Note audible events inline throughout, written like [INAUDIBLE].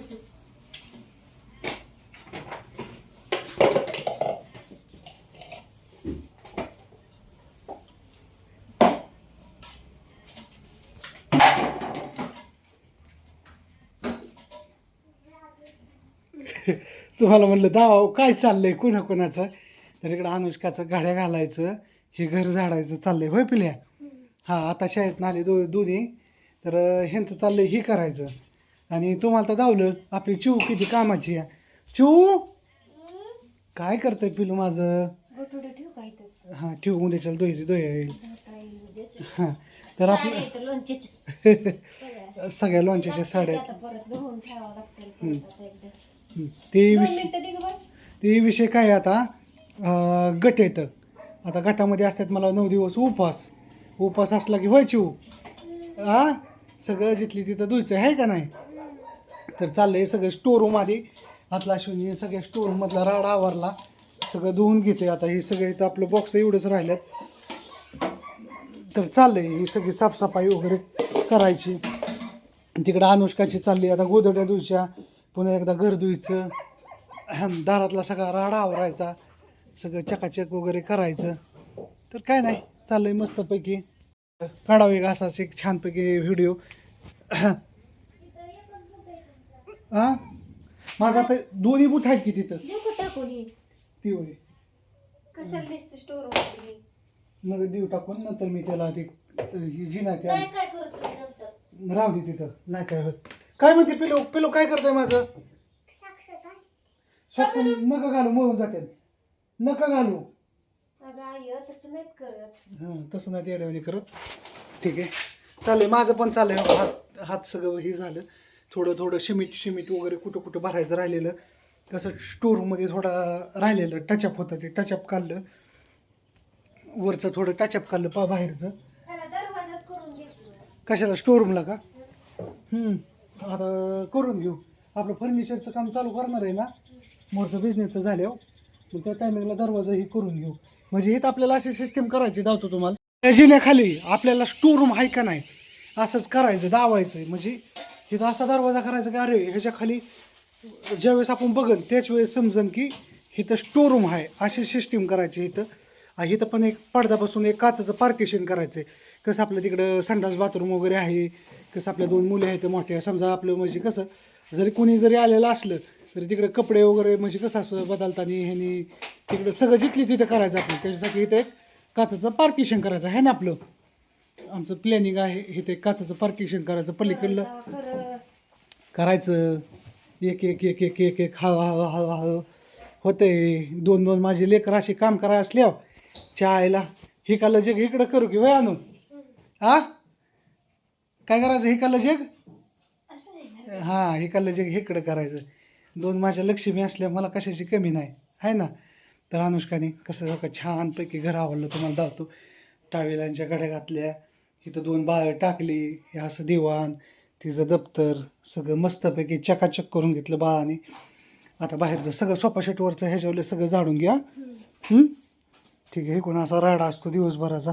[LAUGHS] तुम्हाला म्हणलं दावा काय चाललंय? कोणा कोणाचं? तर इकडं अनुष्काचं गाड्या घालायचं हे घर झाडायचं चाललंय. होय पिल्या? हा आता शाळेत आले दो दोन्ही. तर ह्यांचं चाललंय हे करायचं. आणि तुम्हाला तर दावलं आपली चिऊ किती कामाची आहे. चिऊ? काय करतंय पिलू माझं? हां ठेवू उद्याच्या दोय दोय येईल. हां तर आपलं [LAUGHS] सगळ्या. लोणच्याच्या साड्या. हं. ते दोन विष मिनिटं दे गं बाळ. ते विषय काय आहे आता? गट येतं आता गटामध्ये असतात मला नऊ दिवस उपवास. उपवास असला की व्हायची हा सगळं जिथली तिथं धुयचं आहे का नाही? तर चाललंय सगळं स्टोरूम आधी. आतला शिवून सगळ्या स्टोरूममधला राड आवरला. सगळं धुवून घेते आता. हे सगळे तर आपलं बॉक्स एवढंच राहिल्यात. तर चाललंय ही सगळी साफसफाई वगैरे करायची. तिकडं अनुष्काची चालली आता गोदड्या धुच्या पुन्हा एकदा घर धुयचं. दारातला सगळा राडा आवरायचा. सगळं चकाचक वगैरे करायचं. तर काय नाही चाललंय मस्तपैकी. काढावे का असाच एक छानपैकी व्हिडिओ हा? माझा आता दोन्ही बुट आहेत की तिथं? देऊ का टाकून ही? ती होय. कशाला दिसते स्टोरमध्ये मग देऊ टाकून नंतर मी त्याला ते ही जिना त्या काय काय करत तुम्ही नंतर? राहू दे तिथं. नाही काय होत. काय म्हणते पिलो? पिलो काय करतोय माझं? सॉक्स नका घालू मरून जाते नका घालू. अगं आई तसं नाहीत करत. हां तसं नाही तेवढ्याने करत. ठीक आहे. चाललंय माझं पण चाललंय. हात हात सगळं हे झालं. थोडं थोडं शिमिट शिमिट वगैरे कुठं कुठं भरायचं राहिलेलं. कसं स्टोरमध्ये थोडा राहिलेलं टचअप होतं ते टचअप काढलं. वरचं थोडं टचअप काढलं पा बाहेरचं. कशाला? स्टोरूमला का? आता करून घेऊ. आपलं फर्निचरचं काम चालू करणार आहे ना? मोरचं बिझनेसचं झाल्यावर. मग त्या टायमिंगला दरवाजा ही करून घेऊ. म्हणजे इथं आपल्याला अशी सिस्टीम करायची दावतो तुम्हाला. त्या जिन्याखाली आपल्याला स्टोरूम आहे का नाही? असंच करायचं दावायचं. म्हणजे इथं असा दरवाजा करायचा की अरे ह्याच्या खाली ज्यावेळेस आपण बघन त्याच वेळेस समजन की इथं स्टोरूम आहे. अशी सिस्टीम करायची इथं. इथं पण एक पडदा बसून एक काचाचं पार्केशन करायचं आहे कसं आपलं तिकडं संडास बाथरूम वगैरे आहे. कसं आपल्या दोन मुले आहेत मोठ्या. समजा आपलं म्हणजे कसं जरी कोणी जरी आलेलं असलं तरी तिकडे कपडे वगैरे म्हणजे कसं असतं बदलताना ह्यानी तिकडं सगळं जिथली तिथं करायचं आपण त्याच्यासाठी इथं एक काचाचं पार्केशन करायचं. आहे ना आपलं? आमचं प्लॅनिंग आहे इथं एक काचाचं पार्केशन करायचं पलीकडलं करायचं. एक एक एक एक एक एक हळू हळू हळू हळू. होतंय. दोन दोन माझे लेकर असे काम करायला असल्यावर चायला हे का लजग इकडं करू की वय आणू हा? काय करायचं हे का लजग हां हे का लजग इकडं करायचं. दोन माझ्या लक्ष्मी असल्या मला कशाची कमी नाही. आहे ना? तर अनुष्काने कसं हो का छानपैकी घर आवडलं तुम्हाला दावतो टावेलांच्या गड्या घातल्या. इथं दोन बाळ टाकली हे असं दिवाण तिचं दप्तर सगळं मस्तपैकी चकाचक करून घेतलं बाळाने. आता बाहेरचं सगळं सोफा सेटवरचं ह्याच्यावरलं सगळं झाडून घ्या. हं? ठीक आहे कोण असा राडा असतो दिवसभराचा.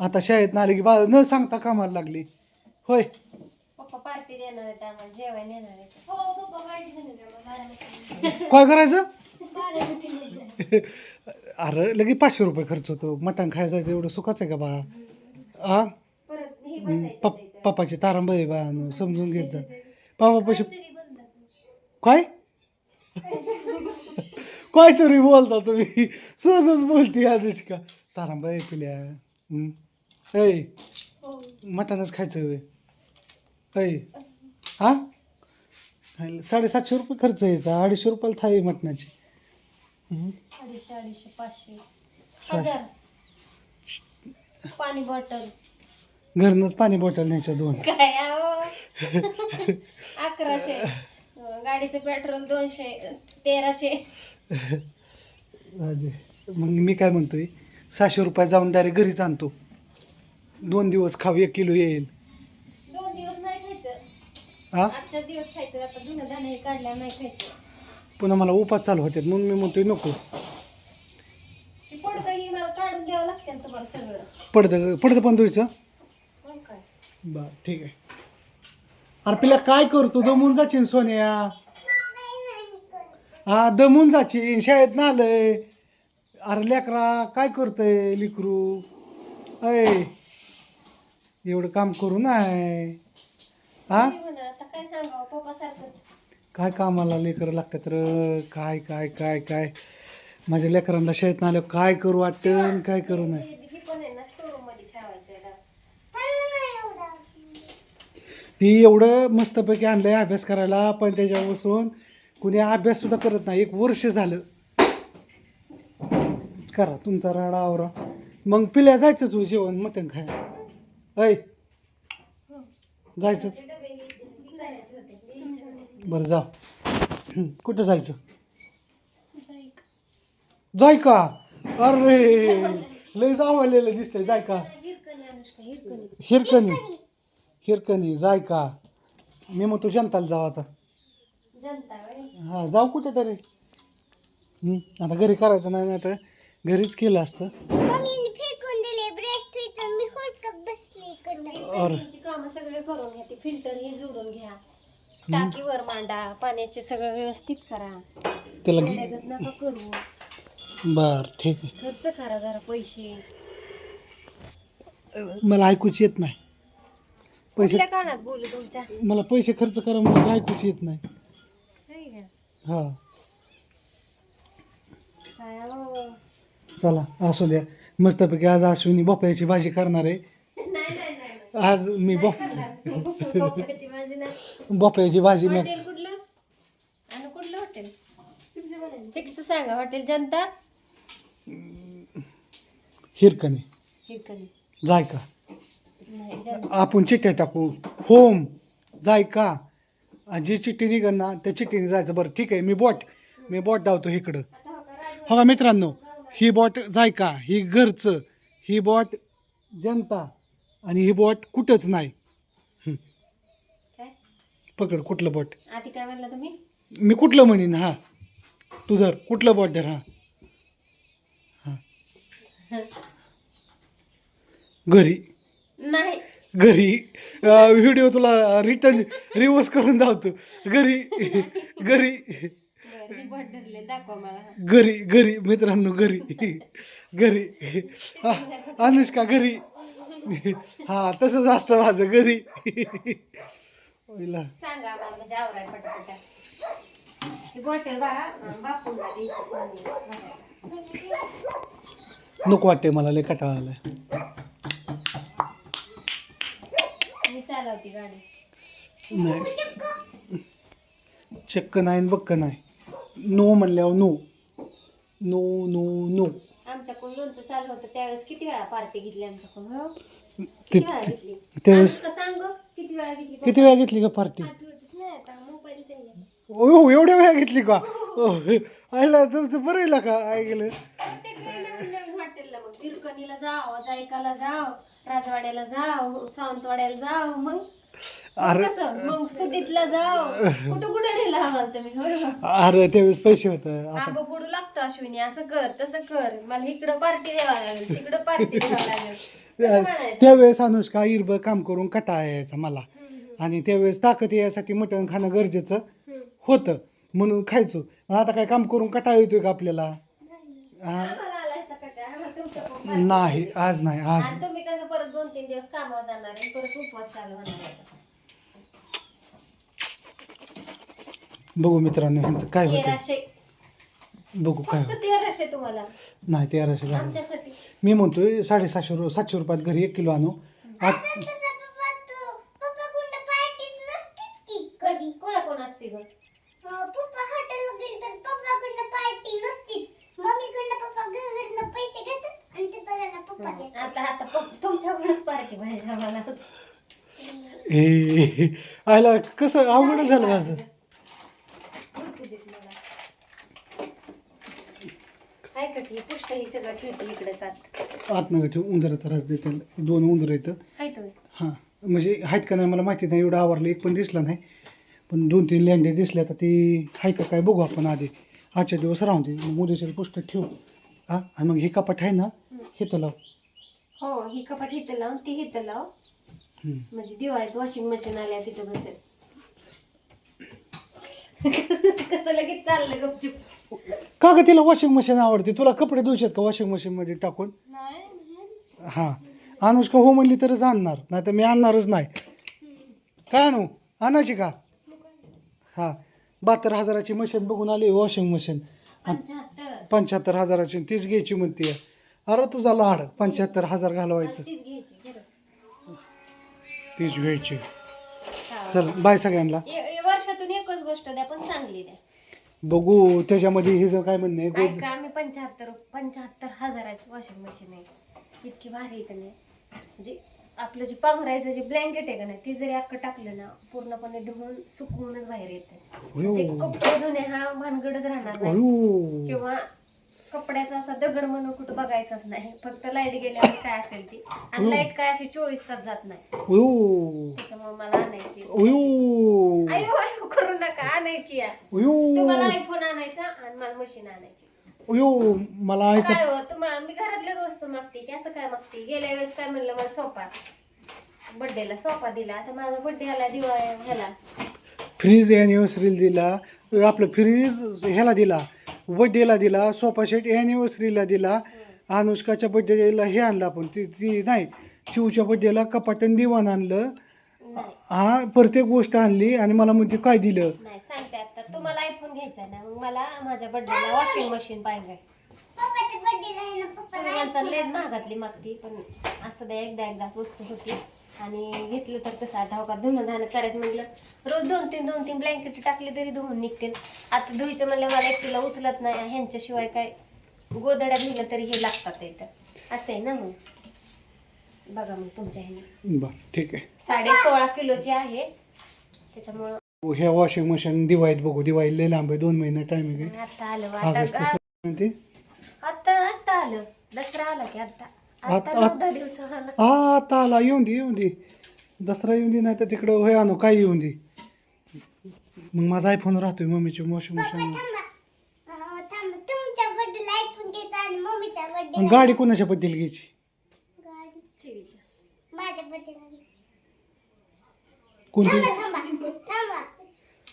आता शाळेत आले की बाळ न सांगता कामाला लागली. होय. हो पप्पा पार्टी काय करायचं? [LAUGHS] अरे लगे पाचशे रुपये खर्च होतो. मटण खायला जायचं एवढं सुखाचं आहे का बा? आ? परत हे बसायचं पप पप्पाची आहे बा न समजून घ्यायचं. पापा पैसे काय? काय तरी बोलता तुम्ही. सहजच बोलती आजच का आहे पिल्या. हं. ऐ मटणच खायचं होय ऐ हा साडेसातशे रुपये खर्च यायचा अडीचशे रुपयाला थाळी आहे मटणाची. हं. अडीचशे अडीचशे पाचशे. हजार. पाणी बॉटल. घरनंच पाणी बॉटल न्यायच्या दोन. काय अहो? अकराशे. गाडीचं पेट्रोल दोनशे तेराशे. मग मी काय म्हणतोय? सहाशे रुपये जाऊन डायरेक्ट घरीच आणतो. दोन दिवस खाऊ एक किलो येईल. दोन दिवस नाही खायचं. हा आजच्या दिवस खायचं. आता धुणं धाणं काढल्या नाही खायचं. पुन्हा मला उपास चालू होते म्हणून मी म्हणतोय नको. पडतं पडतं पण धुयचं बर ठीक आहे. अरे काय करतो दमून जाचीन सोन्या. हा दमून जाचीन शाळेत ना आलंय. अरे लेकरा काय करतंय लिकरू? अय एवढं काम करू नाय हा? काय कामाला लेकरं लागतात र? काय काय काय काय? माझ्या लेकरांना शाळेत ना आल्यावर काय करू वाटतं काय करू नाही हे पण आहे ना स्टोरूममध्ये ठेवायचंय ना. ती एवढं मस्तपैकी आणलंय अभ्यास करायला पण त्याच्यावर बसून कुणी अभ्यास सुद्धा करत नाही. एक वर्ष झालं. करा तुमचा राडा आवरा. मग पिल्या जायचंच हो जेवण मटण खाय ऐ. जायचंच. बरं जा. कुठं जायचं? जाय का अरे लय जावलेलं दिसतंय जाय का हिरकणी. हिरकणी हिरकणी हिरकणी जाय का मी मग तू जनताला जाऊ आता. जनता होय. हा जाऊ कुठे तरी. हं, आता घरी करायचं नाही ना तर घरीच केलं असतं. मम्मीने फेकून दिले ब्रश ठेवायचं मी बसली इकडनं. कामं सगळे करून घ्या ते फिल्टर हे जोडून घ्या. टाकीवर मांडा. पाण्याचे सगळं व्यवस्थित करा. त्याला घे. लगेच नका करू. बर ठीक खर्च करा जरा पैसे. आहे मला ऐकूच येत नाही. पैसे कुठल्या कानात बोलू तुमच्या? मला पैसे खर्च करा मला ऐकूच येत नाही. का? हा. काय अहो. चला असू द्या. मस्तपैकी आज अश्विनी भोपळ्याची भाजी करणार आहे. नाही नाही नाही नाही. आज मी भोप भोपळ्याची भाजी नाही. भोपळ्याची भाजी मी हॉटेल कुठलं? आणि कुठलं हॉटेल? फिक्स सांगा हॉटेल जनता? हिरकणी. हिरकणी. जाय का नाही जनता आपण चिठ्ठ्या टाकू. होम जाय का आणि जी चिठ्ठी निघन ना त्या चिठ्ठीने जायचं. बरं ठीक आहे मी बॉट मी बॉट धावतो इकडं. हो का मित्रांनो? ही बॉट जाय का ही घरचं ही बॉट जनता आणि ही बॉट कुठंच नाही. पकड कुठलं बॉट आधी काय म्हणला तुम्ही? मी कुठलं म्हणीन हा. तू धर कुठलं बॉट धर हा. हा. [LAUGHS] घरी. नाही. घरी व्हिडिओ तुला रिटर्न रिवर्स करून धावतो घरी घरी. दाखवा मला. घरी घरी मित्रांनो घरी. घरी. हा, अनुष्का घरी. हा तसंच असतं माझं घरी. सांगा म्हणजे आवराय पटापटा. बॉटल बाळा अं, बापूंना द्यायची पाणी भरायला. नको वाटते मला लय कटाळा आलाय. चालवते गाडी. नाही. चक्क नाही बक्क नाही. नो म्हणल्यावर नो. No no no. आमच्याकडून लोणचं चालू होतं. त्यावेळेस किती वेळा पार्टी घेतली आमच्याकडून हो? किती वेळा घेतली? त्यावेळेस सांग किती वेळा घेतली किती वेळा घेतली का पार्टी? ओ एवढ्या वेळा घेतली का? आयला तुमचं बरं का? ऐकलं. हॉटेलला मग तिरकणीला जाव जायकाला जाव. राजवाड्याला जाव सावंतवाड्याला जाव मग? अरे कसं? मग सुदीतला जाव? कुठं कुठं नेला आम्हाला तुम्ही? अरे त्यावेळेस पैसे होतं. आता अंग बुडू लागतो अश्विनी. असं कर तसं कर. मला इकडं पार्टी द्यावा लागेल तिकडं पार्टी [LAUGHS] द्यावा लागेल. म्हणायचं? त्यावेळेस अनुष्का इरबं काम करून कटाळा यायचा मला. आणि त्यावेळेस ताकद यायसाठी मटण खाणं गरजेचं होतं. म्हणून खायचो. मग आता काय काम करून कटाळा येतोय का आपल्याला? हा? आम्हाला आला होता कंटाळा. आम्हाला तुमचं पण नाही आज नाही आज आणि तुम्ही कसं परत दोन तीन दिवस कामावर जाणार आहे परत उपवास चालू होणार आहे बघू मित्रांनो ह्यांचं काय होतं तेराशे बघू काय फक्त तेराशे तुम्हाला. नाही तेराशे झालं. आमच्यासाठी. मी म्हणतोय साडेसातशे रु सातशे रुपयात घरी एक किलो आणू. आज तसं पप्पा तू पप्पा कुठं पार्टीत नसतीच की कधी कोणा कोण असते गं अं, पप्पा हॉटेलला गेले तर पप्पाकडनं पार्टी नसतीच मम्मीकडनं पप्पा घरनं पैसे घेतात आणि तिथं त्यांना पप्पा देतात आता आता प- तुमच्याकडूनच पार्टी पाहिजे आम्हाला ए आयला कसं अवघड झालं माझं. आतमध्ये ठेव उंदर त्रास देते. दोन उंदर येतं हां म्हणजे आहेत का नाही मला माहिती नाही एवढं आवरलं एक पण दिसला नाही. पण दोन तीन लेंडे दिसले तर ती आहे का काय बघू आपण आधी. आजच्या दिवस राहून दे मग उद्याच्या पुस्तक ठेवू. हां आणि मग हे कपाट आहे ना हे तर लाव. हो ही कपाट इथं लावून ती इथं लाव. म्हणजे दिवाळीत वॉशिंग मशीन आल्या तिथं बसेल. कसं लगेच चाललं गपचूप. का ग तिला वॉशिंग मशीन आवडते? तुला कपडे धुवशेत का वॉशिंग मशीनमध्ये टाकून? हां. अनुष्का हो म्हणली तरच आणणार नाही तर मी आणणारच नाही. काय आणू आणायची का? हां. बहात्तर हजाराची मशीन बघून आली वॉशिंग मशीन पंच्याहत्तर. हजाराची तीच घ्यायची म्हणते. अरे तुझा लाड पंच्याहत्तर हजार घालवायचं. तीच घ्यायची. खरंच तीच घ्यायची. चल बाय सगळ्यांना. ए- ए- वर्षातून एकच गोष्ट द्या पण चांगली द्या. बघू त्याच्यामध्ये हिचं काय म्हणणं आहे गोद ऐका आम्ही पंच्याहत्तर पंच्याहत्तर हजाराची वॉशिंग मशीन आहे. इतकी भारी आहे का नाही? म्हणजे आपलं जे पांघरायचं जे ब्लँकेट आहे का नाही ती जरी अक्क टाकलं ना पूर्णपणे धुवून सुकवूनच बाहेर येतं. म्हणजे कपडे धुणे हा भानगडच राहणार नाही. अयो. किंवा कपड्याचा असा दगड म्हणून कुठं बघायचाच नाही. फक्त लाइट गेल्यावर काय असेल ती. आणि लाइट काय अशी चोवीस तास जात नाही. त्याच्यामुळे मला आणायची आयो आयो करू नका आणायची या तुम्हाला आयफोन आणायचा आणि मला मशीन आणायची. मला आयचं काय हो तुम्हाला मी घरातल्याच वस्तू मागते की असं काय मागते? गेल्या वेळेस काय म्हणलं मला सोफा बर्थडेला सोफा दिला. आता माझा बर्थडे आला दिवाळी ह्याला. फ्रीज अॅनिव्हर्सरीला दिला. आपलं फ्रीज ह्याला दिला. बड्डेला दिला सोफा सेट अॅनिव्हर्सरीला दिला अनुष्काच्या बड्डेला हे आणलं आपण. ती ती नाही चिवच्या बड्डेला कपाटन दिवाण आणलं. हा प्रत्येक गोष्ट आणली आणि मला म्हणते काय दिलं? नाही सांगते आता. तुम्हाला आयफोन घ्यायचा ना मग मला माझ्या बर्थडेला वॉशिंग मशीन पाहिजे. पप्पाच्या बर्थडेला आहे ना पप्पा तुम्ही यांचा लेच महागातली मागती पण असं द्या एकदा एकदाच वस्तू होती. आणि घेतलं तर कसं आता हो का धुणं धाणं करायचं म्हटलं रोज दोन तीन दोन तीन ब्लँकेट टाकले तरी धुवून निघतील. आता धुईचं म्हणलं मला एकटीला उचलत नाही ह्यांच्याशिवाय काय गोदड्या धुलं तरी हे लागतात इथं. असं आहे ना मग. बघा मग तुमच्या ह्याने. ठीक आहे. साडे सोळा किलोची आहे. त्याच्यामुळं ह्या वॉशिंग मशीन दिवाळीत बघू दिवाळी लय लांब आहे दोन महिने टायमिंग आहे. आता आलं आता आता आलं. दसरा आला की आता. आता आत- नऊ दहा दिवस आला हा आता आला. येऊन दे येऊन दे. दसरा येऊन दे नाही तर तिकडं होय आणू. काय येऊन दे? मग माझा आयफोन राहतोय मम्मीची मशीन थांबा अं, थांबा. तुमच्या बर्थडेला आयफोन घ्यायचा आणि मम्मीच्या आणि बर्थडेला गाडी कोणाच्या बद्दल घ्यायची. माझ्या बर्थडेला कोणती? थांबा थांबा. थांबा.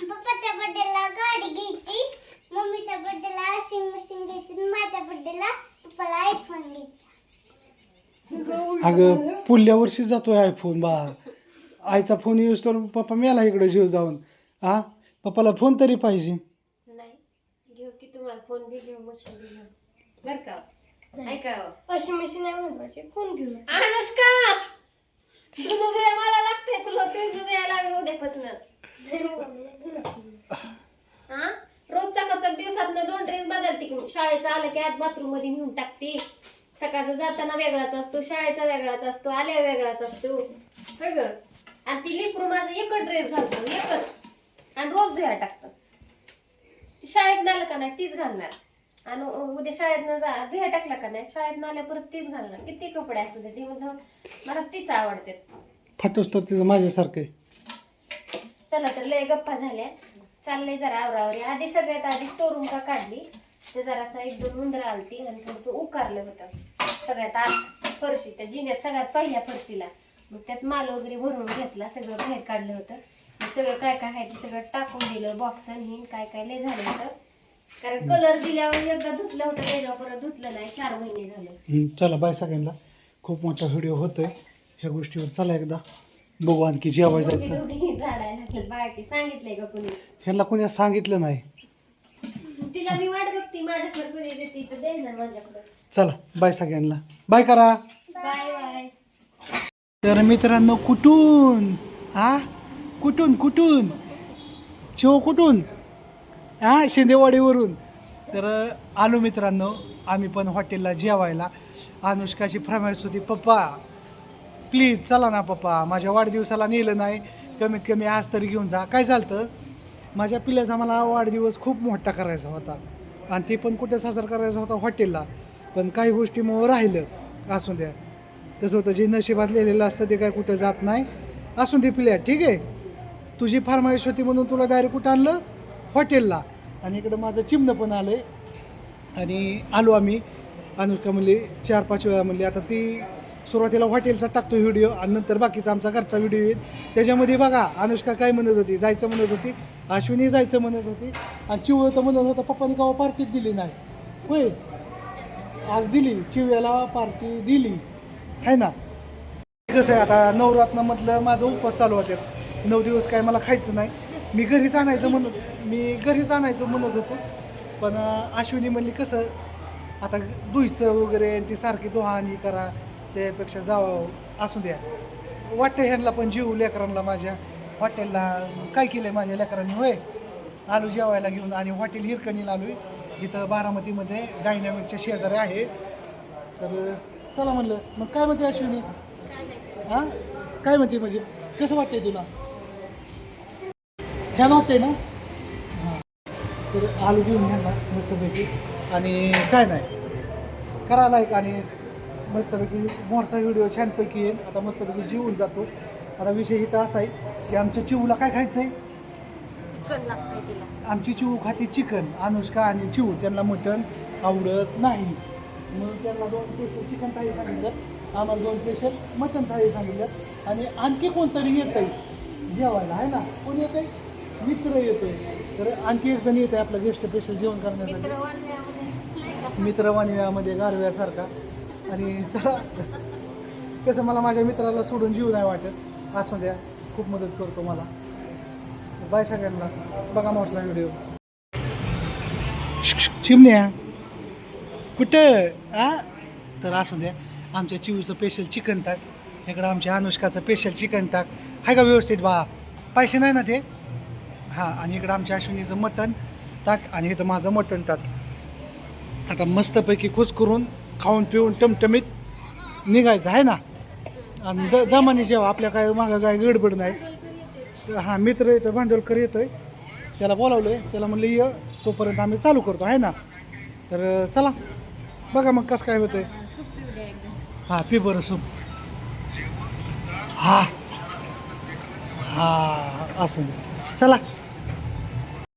पप्पाच्या बर्थडेला गाडी घ्यायची. मम्मीच्या बर्थडेला वॉशिंग मशीन घ्यायची. आणि माझ्या बर्थडेला पप्पाला आयफोन घ्यायचा. अगं पुढल्या वर्षी जातोय आयफोन बा. आईचा फोन यूज तर पप्पा मेला इकडे जीव जाऊन. हा पप्पाला फोन तरी पाहिजे. नाही घेऊ की तुम्हाला फोन बी घेऊ मशीन बी घेऊ. बर का? ऐका. वॉशिंग मशीन आहे महत्वाची फोन घेऊन अनुष्का! तुझं दूध आहे, मला लागते तुला लागलं उद्यापासून. हा रोजचा कचक दिवसात दोन ड्रेस बदलते की शाळेचा आलं की आज बाथरूममध्ये नेऊन टाकते. सकाळचा जाताना वेगळाच असतो शाळेचा वेगळाच असतो आल्या वेगळाच असतो. ग? आणि ती लिकरू माझं एकच ड्रेस घालतो एकच. आणि रोज धुया टाकतं ती शाळेत आलं का नाही तीच घालणार. आणि उद्या शाळेत न जा धुया टाकला का नाही शाळेत आल्या परत तीच घालणार. किती कपडे असू दे ती मला तीच आवडते फाटोस तर तिचं माझ्यासारखं चला तर लय गप्पा झाल्या. चाललंय जरा आवरावरी आधी सगळ्यात आधी स्टोरूम का काढली ते जरासा एक दोन उंदरं आलती आणि थोडंसं उकारलं होतं. सगळ्यात आत फरशी त्या जिन्यात सगळ्यात पहिल्या फरशीला. मग त्यात माल वगैरे भरून घेतला सगळं बाहेर काढलं होतं. मग सगळं काय काय आहे ते सगळं टाकून दिलं बॉक्स आणि काय काय लय झालं होतं. कारण कलर दिल्यावर एकदा धुतलं होतं त्याच्यावर परत धुतलं नाही चार महिने झाले. चला बाय सगळ्यांना. खूप मोठा व्हिडिओ होतोय. ह्या गोष्टीवर चला एकदा. बघू आणखी जेवाय जायचं दोघी झाडायला लागले. सांगितलंय का कुणी? ह्यांना कोणी सांगितलं नाही. तिला मी वाट बघते माझ्याकडे कधी देते तर दे ना माझ्याकडे. चला बाय सगळ्यांना. बाय करा. Bye bye. तर मित्रांनो कुठून? हा कुठून कुठून? शिव कुठून? हा शिंदेवाडीवरून. तर आलो मित्रांनो आम्ही पण हॉटेलला जेवायला. अनुष्काची फरमाईश होती पप्पा प्लीज चला ना पप्पा माझ्या वाढदिवसाला नेलं नाही. कमीत कमी आज तरी घेऊन जा. काय झालं माझ्या पिल्याचा मला वाढदिवस खूप मोठा करायचा होता. आणि ते पण कुठे साजरा करायचा होता हॉटेलला. पण काही गोष्टीमुळं राहिलं. असू द्या. तसं होतं जे नशिबात लिहिलेलं असतं ते काय कुठं जात नाही. असून दे पिल्या. ठीक आहे? तुझी फरमाईश होती म्हणून तुला डायरेक्ट कुठं आणलं? हॉटेलला. आणि इकडं माझं चिमणं पण आलं आहे आणि आलो आम्ही. अनुष्का म्हणली चार पाच वेळा म्हणली. आता ती सुरुवातीला हॉटेलचा टाकतो व्हिडिओ आणि नंतर बाकीचा आमचा घरचा व्हिडिओ येईल. त्याच्यामध्ये बघा अनुष्का काय म्हणत होती जायचं म्हणत होती अश्विनी जायचं म्हणत होती आणि चिवळ तर म्हणत होता पप्पानी गावा पार्टीत दिली नाही. होय. आज दिली चिव्याला पार्टी दिली. आहे ना? कसं आहे आता नवरात्रमधलं माझं उपवास चालू होते नऊ दिवस काय मला खायचं नाही. मी घरीच आणायचं म्हणत मी घरीच आणायचं म्हणत होतो. पण अश्विनी म्हणली कसं? आता धुईचं वगैरे ती सारखी दोहाणी करा. त्यापेक्षा जावं असू द्या. वाटतं ह्यांना पण जीव लेकरांना माझ्या. हॉटेलला काय केलं आहे माझ्या लेकरांनी होय? आलू जेवायला घेऊन आणि हॉटेल हिरकणीला आलो इथं बारामतीमध्ये डायनॅमिकच्या शेजारी आहे. तर चला म्हणलं मग काय म्हणते अश्विनी? हां? काय म्हणते म्हणजे? कसं वाटतंय तुला? छान वाटतंय ना? हां. तर आलू घेऊन घ्या मस्तपैकी. आणि काय नाही. करा लाईक आणि मस्तपैकी मोरचा व्हिडिओ छानपैकी येईल. आता मस्तपैकी जीवन जातो. आता विषय इथं असा आहे की आमच्या चिवूला काय खायचं आहे चिकन लागतंय तिला. आमची चिवू खाती चिकन. अनुष्का आणि चिवू त्यांना मटण आवडत नाही. म्हणून त्यांना दोन स्पेशल चिकन थाळी सांगितलं आम्हाला दोन स्पेशल मटण थाळी सांगितलं आणि आणखी कोणतरी येत आहे जेवायला आहे ना? कोण येत आहे मित्र येतोय. तर आणखी एक जण येत आहे आपलं गेस्ट स्पेशल जेवण करण्यासाठी. मित्रवाणीमध्ये गारव्यासारखा. आणि चला. कसं मला माझ्या मित्राला सोडून जीव नाही वाटत. असू द्या खूप मदत करतो मला. बाय सगळ्यांना. बघा मोठा व्हिडिओ चिमण्या. कुठं? आ? तर असू द्या आमच्या चिवचं स्पेशल चिकन टाक. इकडं आमच्या अनुष्काचं स्पेशल चिकन टाक. आहे का व्यवस्थित बा? पैसे नाही ना ते? हां आणि इकडं आमच्या अश्विनीचं मटण टाक आणि इथं माझं मटण टाक. आता मस्तपैकी खुश करून खाऊन पिऊन टमटमीत निघायचं आहे ना? आणि द दमाने जेव्हा आपल्या काय मागं काय गडबड नाही हां मित्र येतो भांडवलकर येतो आहे त्याला बोलावलं आहे त्याला म्हणलं ये तोपर्यंत आम्ही चालू करतो आहे ना? तर चला बघा मग कसं काय होतं आहे हां पी बरं सूप. हां हां असं. चला